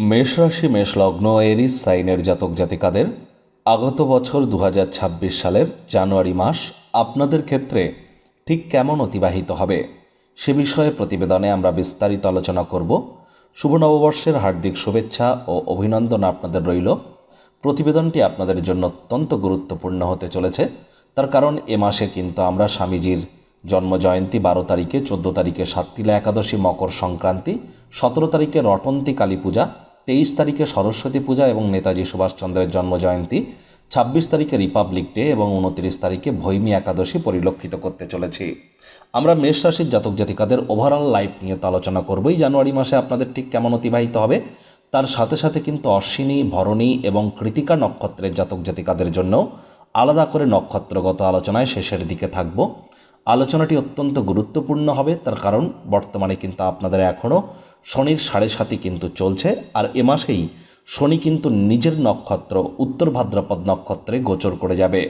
মেষ রাশি, মেষ লগ্ন, এরিস, সাইনের জাতক জাতিকাদের আগত বছর দু হাজার ছাব্বিশ সালের জানুয়ারি মাস আপনাদের ক্ষেত্রে ঠিক কেমন অতিবাহিত হবে? সে বিষয়ে প্রতিবেদনে আমরা বিস্তারিত আলোচনা করব। শুভ নববর্ষের হার্দিক শুভেচ্ছা ও অভিনন্দন আপনাদের রইল। প্রতিবেদনটি আপনাদের জন্য অত্যন্ত গুরুত্বপূর্ণ হতে চলেছে। তার কারণ, এ মাসে কিন্তু আমরা স্বামীজির জন্মজয়ন্তী বারো তারিখে, চোদ্দ তারিখে সাতটিলা একাদশী, মকর সংক্রান্তি, সতেরো তারিখে রটন্তী কালী পূজা তেইশ তারিখে সরস্বতী পূজা এবং নেতাজি সুভাষচন্দ্রের জন্মজয়ন্তী, ছাব্বিশ তারিখে রিপাবলিক ডে এবং উনত্রিশ তারিখে ভৈমী একাদশী পরিলক্ষিত করতে চলেছি। আমরা মেষ রাশির জাতক জাতিকাদের ওভারঅল লাইফ নিয়ে তো আলোচনা করবই। জানুয়ারি মাসে আপনাদের ঠিক কেমন অতিবাহিত হবে? তার সাথে সাথে কিন্তু অশ্বিনী, ভরণী এবং কৃতিকা নক্ষত্রের জাতক জাতিকাদের জন্য আলাদা করে নক্ষত্রগত আলোচনায় শেষের দিকে থাকব। আলোচনাটি অত্যন্ত গুরুত্বপূর্ণ হবে, তার কারণ বর্তমানে কিন্তু আপনাদের এখনও শনির সাড়ে সাতই কিন্তু চলছে, আর এ মাসেই শনি কিন্তু নিজের নক্ষত্র, উত্তর ভাদ্রপদ নক্ষত্রে গোচর করে যাবে।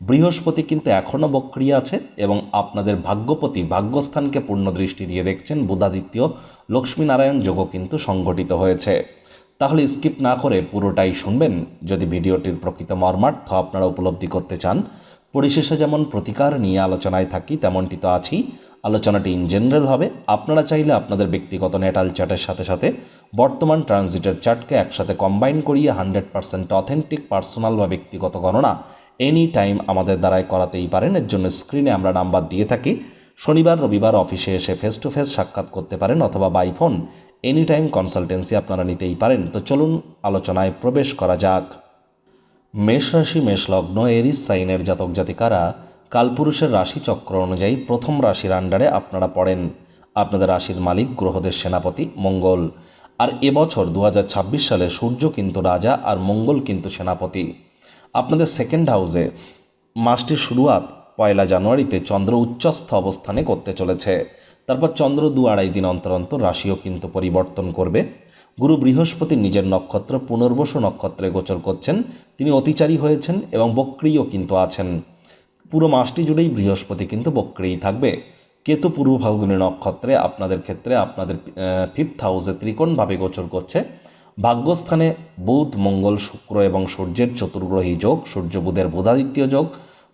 বৃহস্পতি কিন্তু এখনও বক্রিয়া আছে এবং আপনাদের ভাগ্যপতি ভাগ্যস্থানকে পূর্ণ দৃষ্টি দিয়ে দেখছেন বুধাদিত্য, লক্ষ্মীনারায়ণ যোগও কিন্তু সংগঠিত হয়েছে। তাহলে স্কিপ না করে পুরোটাই শুনবেন। যদি ভিডিওটির প্রকৃত মর্মার্থ আপনারা উপলব্ধি করতে চান, পরিশেষে যেমন প্রতিকার নিয়ে আলোচনায় থাকি, তেমনটি তো আছেই। আলোচনাটি ইন জেনারেল হবে। আপনারা চাইলে আপনাদের ব্যক্তিগত নেটাল চার্টের সাথে সাথে বর্তমান ট্রানজিটের চার্টকে একসাথে কম্বাইন করিয়ে হান্ড্রেড পার্সেন্ট অথেন্টিক পার্সোনাল বা ব্যক্তিগত গণনা এনি টাইম আমাদের দ্বারাই করাতেই পারেন। এর জন্য স্ক্রিনে আমরা নাম্বার দিয়ে থাকি। শনিবার, রবিবার অফিসে এসে ফেস টু ফেস সাক্ষাৎ করতে পারেন অথবা by phone any time consultancy আপনারা নিতেই পারেন। তো চলুন আলোচনায় প্রবেশ করা যাক। মেষ রাশি, মেষ লগ্ন, এরিস, সাইনের জাতক জাতিকারা কালপুরুষের রাশি চক্র অনুযায়ী প্রথম রাশির আন্ডারে আপনারা পড়েন। আপনাদের রাশির মালিক গ্রহদের সেনাপতি মঙ্গল। আর এবছর দু হাজার ছাব্বিশ সালে সূর্য কিন্তু রাজা আর মঙ্গল কিন্তু সেনাপতি। আপনাদের সেকেন্ড হাউসে মাসটির শুরুয়াত পয়লা জানুয়ারিতে চন্দ্র উচ্চস্থ অবস্থানে করতে চলেছে। তারপর চন্দ্র দু আড়াই দিন অন্তর অন্তর রাশিও কিন্তু পরিবর্তন করবে। গুরু বৃহস্পতি নিজের নক্ষত্র পুনর্বসু নক্ষত্রে গোচর করছেন। তিনি অতিচারী হয়েছেন এবং বক্রিও কিন্তু আছেন। পুরো মাসটি জুড়েই বৃহস্পতি কিন্তু বক্রেই থাকবে। কেতু পূর্ব ফাল্গুনী নক্ষত্রে আপনাদের ক্ষেত্রে আপনাদের ফিফথ হাউসে ত্রিকোণভাবে গোচর করছে। ভাগ্যস্থানে বুধ, মঙ্গল, শুক্র এবং সূর্যের চতুর্গ্রহী যোগ, সূর্য বুধের বুধাদিত্য যোগ,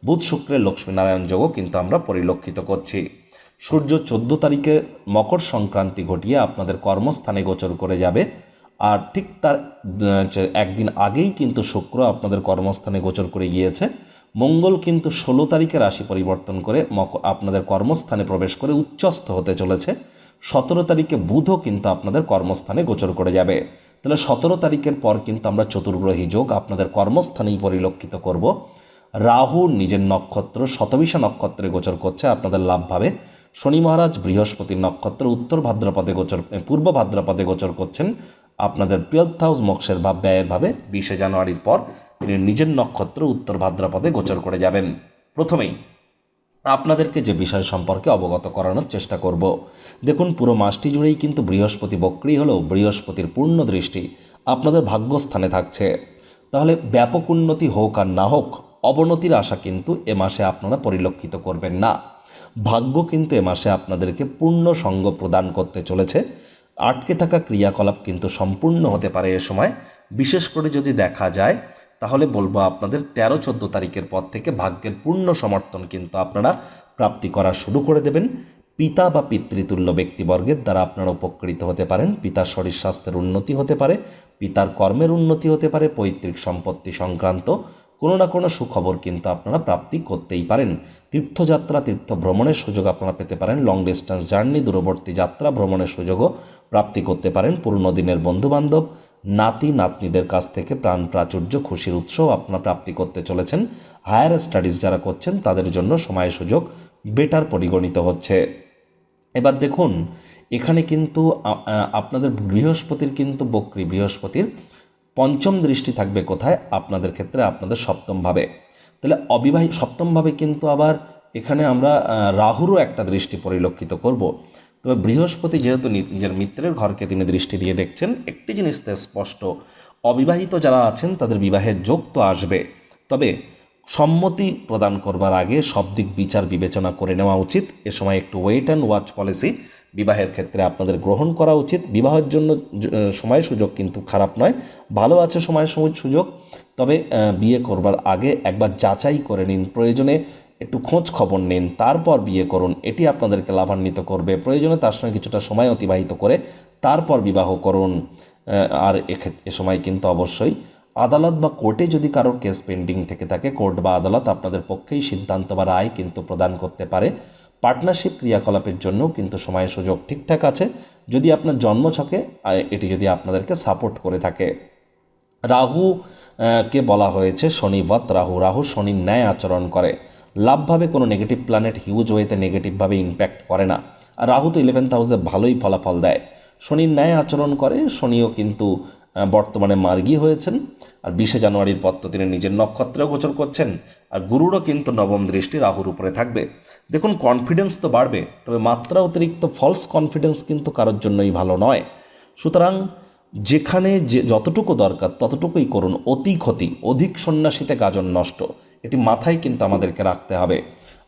বুধ শুক্রের লক্ষ্মীনারায়ণ যোগও কিন্তু আমরা পরিলক্ষিত করছি। সূর্য চোদ্দ তারিখে মকর সংক্রান্তি ঘটিয়ে আপনাদের কর্মস্থানে গোচর করে যাবে। আর ঠিক তার একদিন আগেই কিন্তু শুক্র আপনাদের কর্মস্থানে গোচর করে গিয়েছে। মঙ্গল কিন্তু ষোলো তারিখে রাশি পরিবর্তন করে মক আপনাদের কর্মস্থানে প্রবেশ করে উচ্চস্থ হতে চলেছে। সতেরো তারিখে বুধও কিন্তু আপনাদের কর্মস্থানে গোচর করে যাবে। তাহলে সতেরো তারিখের পর কিন্তু আমরা চতুর্গ্রহী যোগ আপনাদের কর্মস্থানেই পরিলক্ষিত করব। রাহু নিজের নক্ষত্র, শতবিশা নক্ষত্রে গোচর করছে আপনাদের লাভভাবে শনি মহারাজ বৃহস্পতির নক্ষত্র উত্তর ভাদ্রপদে গোচর পূর্ব ভাদ্রপদে গোচর করছেন আপনাদের টুয়েলভ হাউস মক্সের ভাব ব্যয়ের ভাবে বিশে জানুয়ারির পর। তিনি নিজের নক্ষত্র উত্তর ভাদ্রাপদে গোচর করে যাবেন। প্রথমেই আপনাদেরকে যে বিষয় সম্পর্কে অবগত করানোর চেষ্টা করব। দেখুন, পুরো মাসটি জুড়েই কিন্তু বৃহস্পতি বক্রি হলেও বৃহস্পতির পূর্ণ দৃষ্টি আপনাদের ভাগ্যস্থানে থাকছে। তাহলে ব্যাপক উন্নতি হোক আর না হোক, অবনতির আশা কিন্তু এ মাসে আপনারা পরিলক্ষিত করবেন না। ভাগ্য কিন্তু এ মাসে আপনাদেরকে পূর্ণ সঙ্গ প্রদান করতে চলেছে। আটকে থাকা ক্রিয়াকলাপ কিন্তু সম্পূর্ণ হতে পারে এ সময়। বিশেষ করে যদি দেখা যায় তাহলে বলব আপনাদের তেরো চোদ্দ তারিখের পর থেকে ভাগ্যের পূর্ণ সমর্থন কিন্তু আপনারা প্রাপ্তি করা শুরু করে দেবেন। পিতা বা পিতৃতুল্য ব্যক্তিবর্গের দ্বারা আপনারা উপকৃত হতে পারেন। পিতার শরীর স্বাস্থ্যের উন্নতি হতে পারে, পিতার কর্মের উন্নতি হতে পারে, পৈতৃক সম্পত্তি সংক্রান্ত কোনো না কোনো সুখবর কিন্তু আপনারা প্রাপ্তি করতেই পারেন। তীর্থযাত্রা তীর্থ ভ্রমণের সুযোগ আপনারা পেতে পারেন। লং ডিস্টেন্স জার্নি দূরবর্তী যাত্রা, ভ্রমণের সুযোগও প্রাপ্তি করতে পারেন। পুরনো দিনের বন্ধুবান্ধব নাতি নাতনিদের কাছ থেকে প্রাণ প্রাচুর্য, খুশির উৎসও আপনারা প্রাপ্তি করতে চলেছেন। হায়ার স্টাডিজ যারা করছেন, তাদের জন্য সময় সুযোগ বেটার পরিগণিত হচ্ছে। এবার দেখুন, এখানে কিন্তু আপনাদের বৃহস্পতির কিন্তু বক্রি। বৃহস্পতির পঞ্চম দৃষ্টি থাকবে কোথায়? আপনাদের ক্ষেত্রে আপনাদের সপ্তমভাবে। তাহলে অবিবাহিত, সপ্তমভাবে কিন্তু আবার এখানে আমরা রাহুরও একটা দৃষ্টি পরিলক্ষিত করব। তবে বৃহস্পতি যেহেতু নিজের মিত্রের ঘরকে তিনি দৃষ্টি দিয়ে দেখছেন, একটি জিনিস তো স্পষ্ট, অবিবাহিত যারা আছেন তাদের বিবাহের যোগ তো আসবে। তবে সম্মতি প্রদান করবার আগে সব দিক বিচার বিবেচনা করে নেওয়া উচিত। এ সময় একটু ওয়েট অ্যান্ড ওয়াচ পলিসি বিবাহের ক্ষেত্রে আপনাদের গ্রহণ করা উচিত। বিবাহের জন্য সময় সুযোগ কিন্তু খারাপ নয়। ভালো আছে সময় সুযোগ। তবে বিয়ে করবার আগে একবার যাচাই করে নিন প্রয়োজনে। একটু খোঁজ খবর নিন তারপর বিয়ে করুন। এটি আপনাদেরকে লাভান্বিত করবে। প্রয়োজনে তার সঙ্গে কিছুটা সময় অতিবাহিত করে তারপর বিবাহ করুন। আর এ সময় কিন্তু অবশ্যই আদালত বা কোর্টে যদি কারোর কেস পেন্ডিং থেকে থাকে কোর্ট বা আদালত আপনাদের পক্ষেই সিদ্ধান্ত বা রায় কিন্তু প্রদান করতে পারে। পার্টনারশিপ ক্রিয়াকলাপের জন্য কিন্তু সময় সুযোগ ঠিকঠাক আছে। যদি আপনার জন্মছকে আহ, এটি যদি আপনাদেরকে সাপোর্ট করে থাকে। রাহু কে বলা হয়েছে শনিবত রাহু রাহু শনির ন্যায় আচরণ করে। লাভভাবে কোনো নেগেটিভ প্ল্যানেট হিউজ ওয়েতে নেগেটিভভাবে ইম্প্যাক্ট করে না। আর রাহু তো ইলেভেন্থ হাউসে ভালোই ফলাফল দেয়। শনির ন্যায় আচরণ করে, শনিও কিন্তু বর্তমানে মার্গী হয়েছেন। আর বিশে জানুয়ারির পর তো তিনি নিজের নক্ষত্রেও গোচর করছেন। আর গুরুরও কিন্তু নবম দৃষ্টি রাহুর উপরে থাকবে। দেখুন কনফিডেন্স তো বাড়বে, তবে মাত্রা অতিরিক্ত ফলস কনফিডেন্স কিন্তু কারোর জন্যই ভালো নয়। সুতরাং যেখানে যে যতটুকু দরকার, ততটুকুই করুন। অতি ক্ষতি, অধিক সন্ন্যাসীতে গাজন নষ্ট। এটি মাথায় কিন্তু আমাদেরকে রাখতে হবে।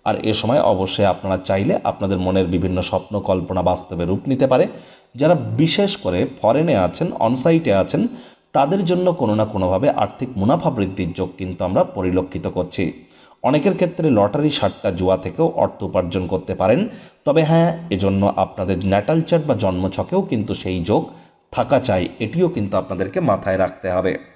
আর এ সময় অবশ্যই আপনারা চাইলে আপনাদের মনের বিভিন্ন স্বপ্ন, কল্পনা বাস্তবে রূপ নিতে পারে। যারা বিশেষ করে ফরেনে আছেন অনসাইটে আছেন, তাদের জন্য কোনো না কোনোভাবে আর্থিক মুনাফা বৃদ্ধির যোগ কিন্তু আমরা পরিলক্ষিত করছি। অনেকের ক্ষেত্রে লটারি সাতটা জুয়া থেকেও অর্থ উপার্জন করতে পারেন। তবে হ্যাঁ এজন্য আপনাদের ন্যাটাল চার্ট বা জন্মছকেও কিন্তু সেই যোগ থাকা চাই। এটিও কিন্তু আপনাদেরকে মাথায় রাখতে হবে।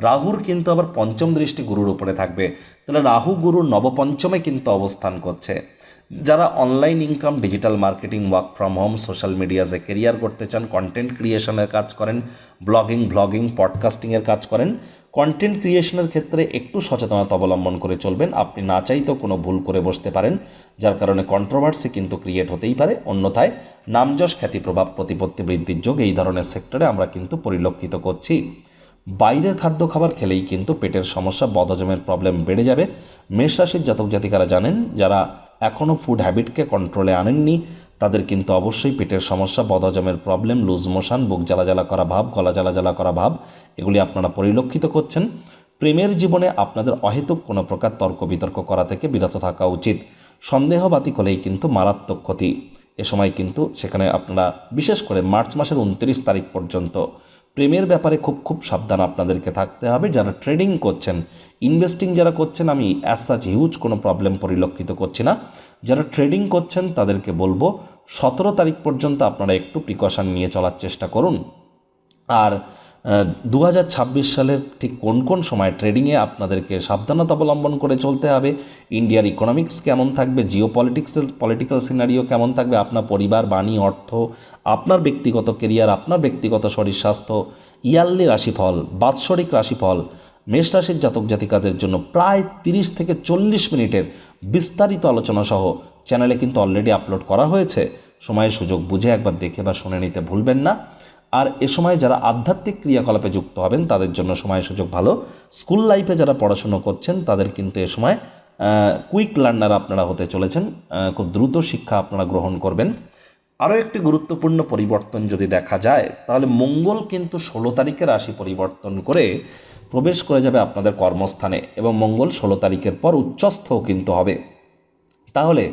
রাহুর কিন্তু আবার পঞ্চম দৃষ্টি গুরুর উপরে থাকবে। তাহলে রাহু গুরুর নবপঞ্চমে কিন্তু অবস্থান করছে। যারা online income digital marketing work from home social মিডিয়াতে কেরিয়ার করতে চান কন্টেন্ট ক্রিয়েশনের কাজ করেন ব্লগিং ভ্লগিং পডকাস্টিংয়ের কাজ করেন কন্টেন্ট ক্রিয়েশনের ক্ষেত্রে একটু সচেতনতা অবলম্বন করে চলবেন। আপনি না চাইতেও কোনো ভুল করে বসতে পারেন, যার কারণে কন্ট্রোভার্সি কিন্তু ক্রিয়েট হতেই পারে। অন্যথায় নামযশ খ্যাতি প্রভাব প্রতিপত্তি বৃদ্ধির যোগ এই ধরনের সেক্টরে আমরা কিন্তু পরিলক্ষিত করছি। বাইরের খাদ্য খাবার খেলেই কিন্তু পেটের সমস্যা, বদহজমের প্রবলেম বেড়ে যাবে। মেষ রাশির জাতক জাতিকারা জানেন, যারা এখনও ফুড হ্যাবিটকে কন্ট্রোলে আনেননি, তাদের কিন্তু অবশ্যই পেটের সমস্যা, বদহজমের প্রবলেম লুজ মোশন বুক জ্বালা জ্বালা করা ভাব, গলা জ্বালা জ্বালা করা ভাব, এগুলি আপনারা পরিলক্ষিত করছেন। প্রেমের জীবনে আপনাদের অহেতুক কোনো প্রকার তর্ক বিতর্ক করা থেকে বিরত থাকা উচিত। সন্দেহবাতিক হলেই কিন্তু মারাত্মক ক্ষতি। এ সময় কিন্তু সেখানে আপনারা, বিশেষ করে মার্চ মাসের উনত্রিশ তারিখ পর্যন্ত প্রেমের ব্যাপারে খুব খুব সাবধান আপনাদেরকে থাকতে হবে। যারা ট্রেডিং করছেন ইনভেস্টিং যারা করছেন, আমি অ্যাজ সাচ হিউজ কোনো প্রবলেম পরিলক্ষিত করছি না। যারা ট্রেডিং করছেন, তাদেরকে বলব, সতেরো তারিখ পর্যন্ত আপনারা একটু প্রিকশন নিয়ে চলার চেষ্টা করুন। আর দু হাজার ছাব্বিশ সালের ঠিক কোন কোন সময় ট্রেডিংয়ে আপনাদেরকে সাবধানতা অবলম্বন করে চলতে হবে? ইন্ডিয়ার ইকোনমিক্স কেমন থাকবে? জিও পলিটিক্সের পলিটিক্যাল সিনারিও কেমন থাকবে? আপনার পরিবার, বাণী, অর্থ, আপনার ব্যক্তিগত কেরিয়ার আপনার ব্যক্তিগত শরীর, স্বাস্থ্য ইয়ারলি রাশিফল, বাৎসরিক রাশিফল, মেষ রাশির জাতক জাতিকাদের জন্য প্রায় তিরিশ থেকে চল্লিশ মিনিটের বিস্তারিত আলোচনা সহ চ্যানেলে কিন্তু অলরেডি আপলোড করা হয়েছে। সময়ের সুযোগ বুঝে একবার দেখে বা শুনে নিতে ভুলবেন না। আর এ সময় যারা আধ্যাত্মিক ক্রিয়াকলাপে যুক্ত হবেন, তাদের জন্য সময় সুযোগ ভালো। স্কুল লাইফে যারা পড়াশুনো করছেন, তাদের কিন্তু এ সময় কুইক লার্নার আপনারা হতে চলেছেন। খুব দ্রুত শিক্ষা আপনারা গ্রহণ করবেন। আরও একটি গুরুত্বপূর্ণ পরিবর্তন যদি দেখা যায়, তাহলে মঙ্গল কিন্তু ষোলো তারিখে রাশি পরিবর্তন করে প্রবেশ করে যাবে আপনাদের কর্মস্থানে এবং মঙ্গল ষোলো তারিখের পর উচ্চস্থও কিন্তু হবে। তাহলে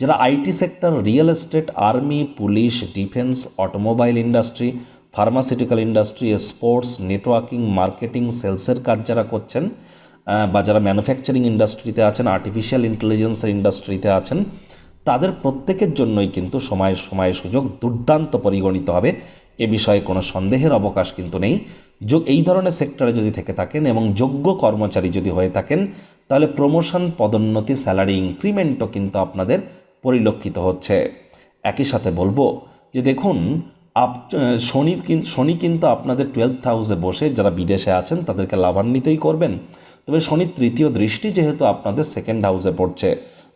যারা IT sector, real estate, army, police, defence, automobile industry pharmaceutical industry sports networking marketing সেলসের কাজ যারা করছেন বা যারা ম্যানুফ্যাকচারিং ইন্ডাস্ট্রিতে আছেন আর্টিফিশিয়াল ইন্টেলিজেন্সের ইন্ডাস্ট্রিতে আছেন, তাদের প্রত্যেকের জন্যই কিন্তু সময় সময় সুযোগ দুর্দান্ত পরিগণিত হবে। এ বিষয়ে কোনো সন্দেহের অবকাশ কিন্তু নেই। এই ধরনের সেক্টরে যদি থেকে থাকেন এবং যোগ্য কর্মচারী যদি হয়ে থাকেন, তাহলে প্রমোশন পদোন্নতি স্যালারি ইনক্রিমেন্টও কিন্তু আপনাদের পরিলক্ষিত হচ্ছে। একই সাথে বলব যে দেখুন আপ শনির শনি কিন্তু আপনাদের টুয়েলথ হাউসে বসে, যারা বিদেশে আছেন, তাদেরকে লাভান্বিতই করবেন। তবে শনির তৃতীয় দৃষ্টি যেহেতু আপনাদের সেকেন্ড হাউসে পড়ছে,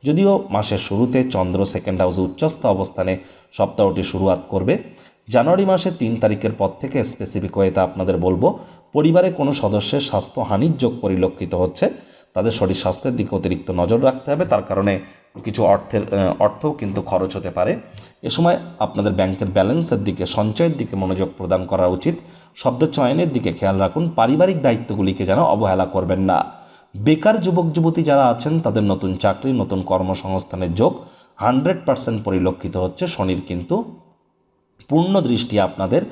যদিও মাসের শুরুতে চন্দ্র সেকেন্ড হাউসে উচ্চস্থ অবস্থানে সপ্তাহটি শুরুয়াত করবে। জানুয়ারি মাসের তিন তারিখের পর থেকে স্পেসিফিক ওয়েতে আপনাদের বলব, পরিবারে কোনো সদস্যের স্বাস্থ্যহানির যোগ পরিলক্ষিত হচ্ছে। তাদের শরীর স্বাস্থ্যের দিকে অতিরিক্ত নজর রাখতে হবে। তার কারণে কিছু অর্থের অর্থও কিন্তু খরচ হতে পারে। এ সময় আপনাদের ব্যাংকের ব্যালেন্সের দিকে, সঞ্চয়ের দিকে মনোযোগ প্রদান করা উচিত। শব্দ চয়নের দিকে খেয়াল রাখুন। পারিবারিক দায়িত্বগুলিকে যেন অবহেলা করবেন না। বেকার যুবক, যুবতী যারা আছেন, তাদের নতুন চাকরি, নতুন কর্মসংস্থানের যোগ হান্ড্রেড পার্সেন্ট পরিলক্ষিত হচ্ছে। শনির কিন্তু পূর্ণ দৃষ্টি আপনাদের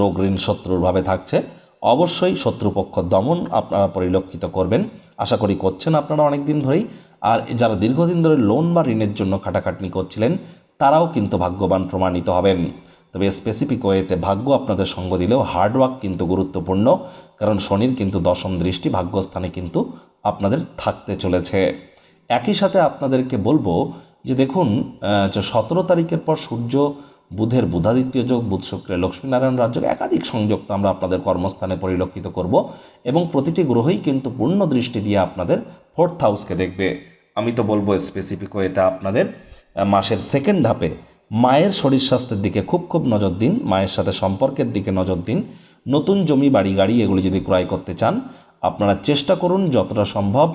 রোগ ঋণ শত্রুরভাবে থাকছে। অবশ্যই শত্রুপক্ষ দমন আপনারা পরিলক্ষিত করবেন। আশা করি করছেন আপনারা অনেক দিন ধরেই। আর যারা দীর্ঘদিন ধরে লোন বা ঋণের জন্য খাটাখাটনি করছিলেন, তারাও কিন্তু ভাগ্যবান প্রমাণিত হবেন। তবে স্পেসিফিক ওয়েতে ভাগ্য আপনাদের সঙ্গ দিলেও হার্ডওয়ার্ক কিন্তু গুরুত্বপূর্ণ, কারণ শনির কিন্তু দশম দৃষ্টি ভাগ্যস্থানে কিন্তু আপনাদের থাকতে চলেছে। একই সাথে আপনাদেরকে বলব যে দেখুন সতেরো তারিখের পর সূর্য বুধের বুধাদিত্য যোগ, বুধ শুক্রের লক্ষ্মীনারায়ণ রাজ্য একাধিক সংযোগ তো আমরা আপনাদের কর্মস্থানে পরিলক্ষিত করব এবং প্রতিটি গ্রহই কিন্তু পূর্ণ দৃষ্টি দিয়ে আপনাদের ফোর্থ হাউসকে দেখবে। আমি তো বলব স্পেসিফিক ওয়েতে আপনাদের মাসের সেকেন্ড হাফে মায়ের শরীর স্বাস্থ্যের দিকে খুব খুব নজর দিন, মায়ের সাথে সম্পর্কের দিকে নজর দিন। নতুন জমি, বাড়ি, গাড়ি এগুলি যদি ক্রয় করতে চান, আপনারা চেষ্টা করুন যতটা সম্ভব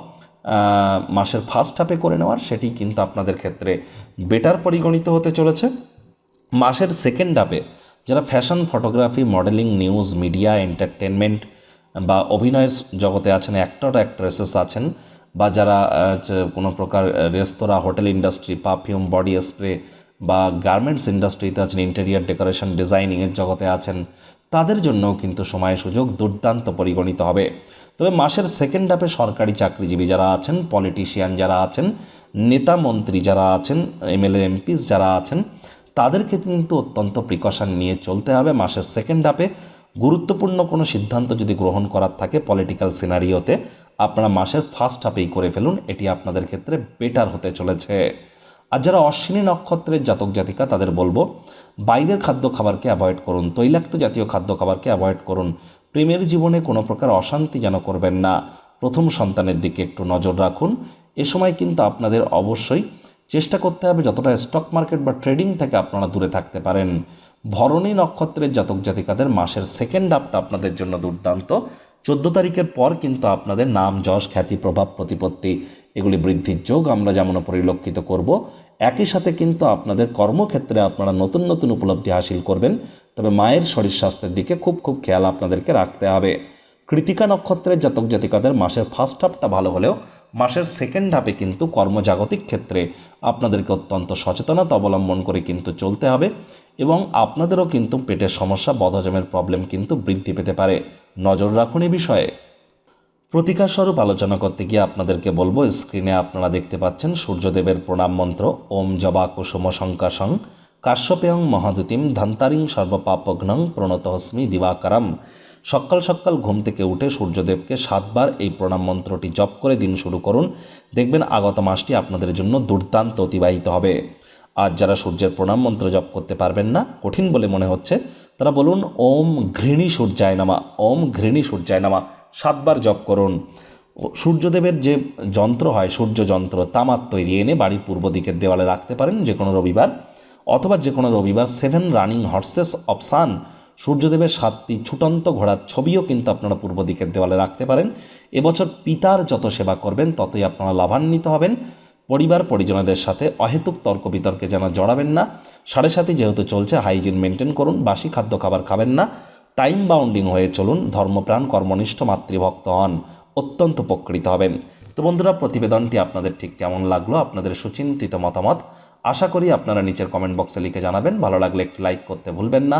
মাসের ফার্স্ট হাফে করে নেওয়ার, সেটি কিন্তু আপনাদের ক্ষেত্রে বেটার পরিগণিত হতে চলেছে। মাসের সেকেন্ড হাফে যারা fashion photography modelling news media entertainment বা অভিনয়ের জগতে আছেন অ্যাক্টর অ্যাক্ট্রেসেস আছেন বা যারা কোনো প্রকার restaurant hotel industry perfume body spray বা গার্মেন্টস ইন্ডাস্ট্রিতে আছেন ইন্টেরিয়ার ডেকোরেশন ডিজাইনিংয়ের জগতে আছেন, তাদের জন্যও কিন্তু সময় সুযোগ দুর্দান্ত পরিগণিত হবে। তবে মাসের সেকেন্ড হাফে সরকারি চাকরিজীবী যারা আছেন পলিটিশিয়ান যারা আছেন, নেতা মন্ত্রী যারা আছেন, এমএলএ, এমপিস যারা আছেন তাদেরকে কিন্তু অত্যন্ত প্রিকশন নিয়ে চলতে হবে। মাসের সেকেন্ড হাফে গুরুত্বপূর্ণ কোনো সিদ্ধান্ত যদি গ্রহণ করার থাকে পলিটিক্যাল সিনারিওতে আপনারা মাসের ফার্স্ট হাফেই করে ফেলুন। এটি আপনাদের ক্ষেত্রে বেটার হতে চলেছে। আর যারা অশ্বিনী নক্ষত্রের জাতক জাতিকা, তাদের বলব, বাইরের খাদ্য খাবারকে অ্যাভয়েড করুন, তৈলাক্ত জাতীয় খাদ্য খাবারকে অ্যাভয়েড করুন। প্রেমের জীবনে কোনো প্রকার অশান্তি যেন করবেন না। প্রথম সন্তানের দিকে একটু নজর রাখুন। এ সময় কিন্তু আপনাদের অবশ্যই চেষ্টা করতে হবে যতটা স্টক মার্কেট বা ট্রেডিং থেকে আপনারা দূরে থাকতে পারেন। ভরণী নক্ষত্রের জাতক জাতিকাদের মাসের সেকেন্ড হাফটা আপনাদের জন্য দুর্দান্ত। চোদ্দ তারিখের পর কিন্তু আপনাদের নাম, যশ, খ্যাতি, প্রভাব, প্রতিপত্তি এগুলি বৃদ্ধির যোগ আমরা যেমন পরিলক্ষিত করব, একই সাথে কিন্তু আপনাদের কর্মক্ষেত্রে আপনারা নতুন নতুন উপলব্ধি হাসিল করবেন। তবে মায়ের শরীর স্বাস্থ্যের দিকে খুব খুব খেয়াল আপনাদেরকে রাখতে হবে। কৃতিকা নক্ষত্রের জাতক জাতিকাদের মাসের ফার্স্ট হাফটা ভালো হলেও মাসের সেকেন্ড হাফে কিন্তু কর্মজাগতিক ক্ষেত্রে আপনাদেরকে অত্যন্ত সচেতনতা অবলম্বন করে কিন্তু চলতে হবে এবং আপনাদেরও কিন্তু পেটের সমস্যা, বদহজমের প্রবলেম কিন্তু বৃদ্ধি পেতে পারে। নজর রাখুন এ বিষয়ে। প্রতিকার স্বরূপ আলোচনা করতে গিয়ে আপনাদেরকে বলব স্ক্রিনে আপনারা দেখতে পাচ্ছেন সূর্যদেবের প্রণাম মন্ত্র, ওম জবা কুসুম শঙ্কাশং, কাশ্যপেয়ং মহাদুতিম, ধন্তারিং সর্বপাপঘ্নং প্রণতহস্মি দিবাকারম। সকাল সকাল ঘুম থেকে উঠে সূর্যদেবকে সাতবার এই প্রণাম মন্ত্রটি জপ করে দিন শুরু করুন। দেখবেন আগত মাসটি আপনাদের জন্য দুর্দান্ত অতিবাহিত হবে। আর যারা সূর্যের প্রণাম মন্ত্র জপ করতে পারবেন না, কঠিন বলে মনে হচ্ছে, তারা বলুন, ওম ঘৃণী সূর্যায় নামা, ওম ঘৃণী সূর্যায় নামা, সাতবার জপ করুন। সূর্যদেবের যে যন্ত্র হয়, সূর্য যন্ত্র তামার তৈরি এনে বাড়ির পূর্ব দিকের দেওয়ালে রাখতে পারেন যে কোনো রবিবার, অথবা যে কোনো রবিবার seven running horses of sun সূর্যদেবের সাতটি ছুটন্ত ঘোড়ার ছবিও কিন্তু আপনারা পূর্ব দিকের দেওয়ালে রাখতে পারেন। এবছর পিতার যত সেবা করবেন, ততই আপনারা লাভান্বিত হবেন। পরিবার পরিজনদের সাথে অহেতুক তর্ক বিতর্কে যেন জড়াবেন না। সাড়ে সাথে যেহেতু চলছে, হাইজিন মেনটেন করুন, বাসি খাদ্য খাবার খাবেন না। টাইম বাউন্ডিং হয়ে চলুন, ধর্মপ্রাণ, কর্মনিষ্ঠ মাতৃভক্ত হন, অত্যন্ত উপকৃত হবেন। তো বন্ধুরা, প্রতিবেদনটি আপনাদের ঠিক কেমন লাগল? আপনাদের সুচিন্তিত মতামত আশা করি আপনারা নিচের কমেন্ট বক্সে লিখে জানাবেন। ভালো লাগলে একটি লাইক করতে ভুলবেন না।